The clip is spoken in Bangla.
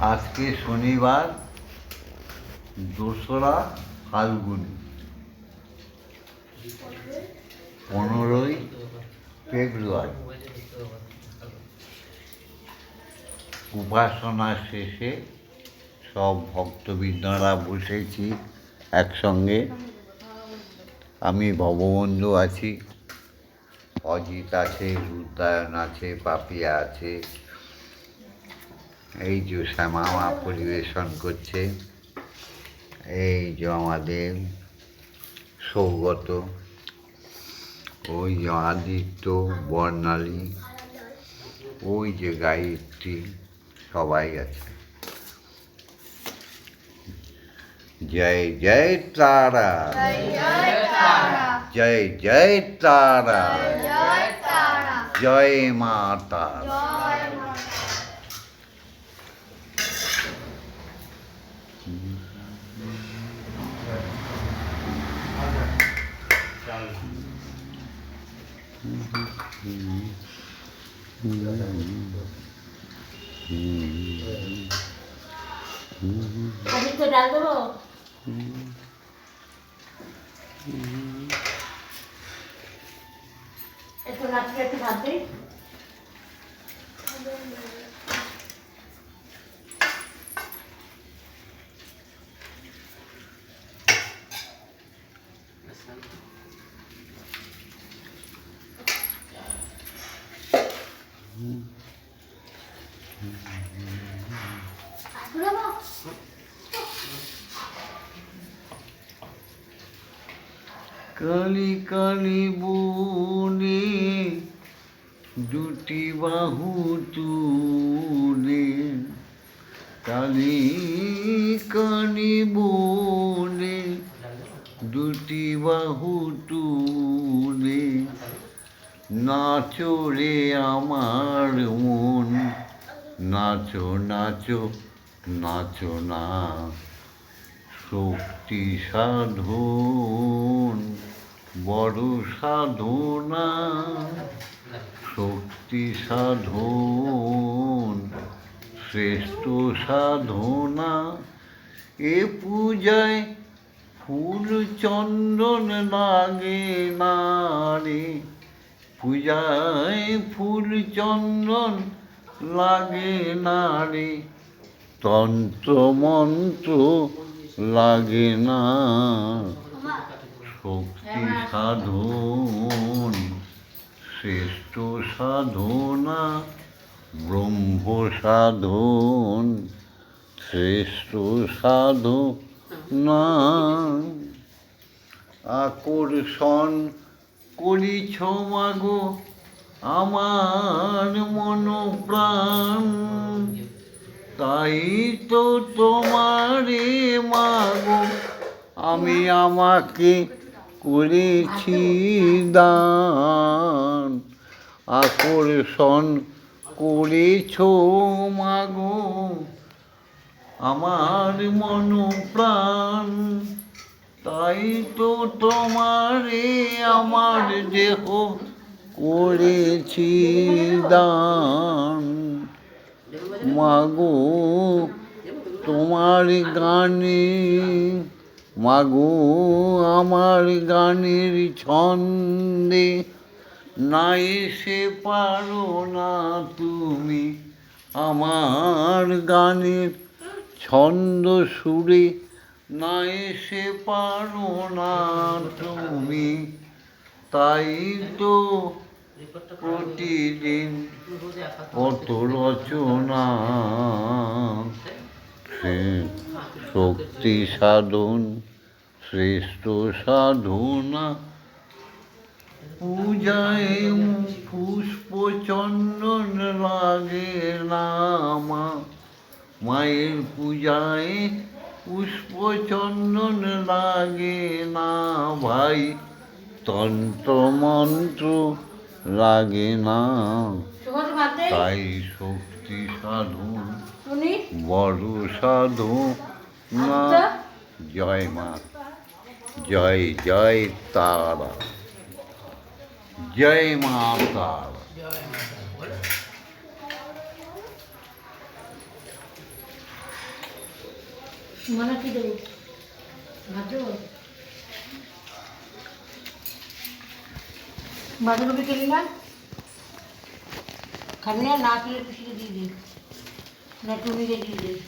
আজকে শনিবার, দোসরা, ফাল্গুনি। পনেরোই ফেব্রুয়ারি। উপাসনা শেষে সব ভক্তবৃন্দরা বসেছি একসঙ্গে। আমি ভববন্ধু আছি। অজিত আছে, রুদ্রায়ণ আছে, পাপিয়া আছে। এই যে শ্যামামা পরিবেশন করছে এই যে আমাদের সৌগত ওই যে আদিত্য বর্ণালী ওই যে গায়ত্রী সবাই আছে। জয় জয় তারা। জয় জয় তারা। জয় মা আজকে তো ডাল দেবো? একটু নাচকে একটু ভাত দিই। কালি কালি বনে দুটি বাহু তুলে কালি কালি বনে দুটি বাহু তুলে নাচো রে আমার মন। নাচো নাচো নাচো না। শক্তি সাধন বড় সাধনা। শক্তি সাধন শ্রেষ্ঠ সাধনা। এ পূজায় ফুল চন্দন লাগে না রে পূজায় ফুল চন্দন লাগে না রে। তন্ত্র মন্ত্র লাগে না। শক্তি সাধন, শ্রেষ্ঠ সাধনা, ব্রহ্ম সাধন, শ্রেষ্ঠ সাধনা। আকর্ষণ করিছ মাগো আমার মন প্রাণ তাই তো তোমারে মাগো, আমি আমাকে করেছি দান। আকর্ষণ করেছ মাগো আমার মন প্রাণ তাই তো তোমারে আমার দেহ করেছি দান। মাগো, তোমার গানে, মাগো, আমার গানের ছন্দে না এসে পারো না তুমি। আমার গানের ছন্দ সুরে না এসে পারো না তুমি। তাই তো প্রতিদিন কত রচনা। শক্তি সাধন, শ্রেষ্ঠ সাধনা। পূজায় পুষ্প চন্দন লাগে না মায়ের পূজায় পুষ্প চন্দন লাগে না ভাই তন্ত্র মন্ত্র লাগে না। তাই শক্তি সাধু শুনি। বড় সাধু না। আচ্ছা। জয় মা জয় জয় তারা। জয় মা তারা। মনে কি দেবো ভাত দেবো বাঁধাকপি কেলি না খাবি না না খেলে পিসিকে দিয়ে দিই না টুনিকে দিয়ে দিই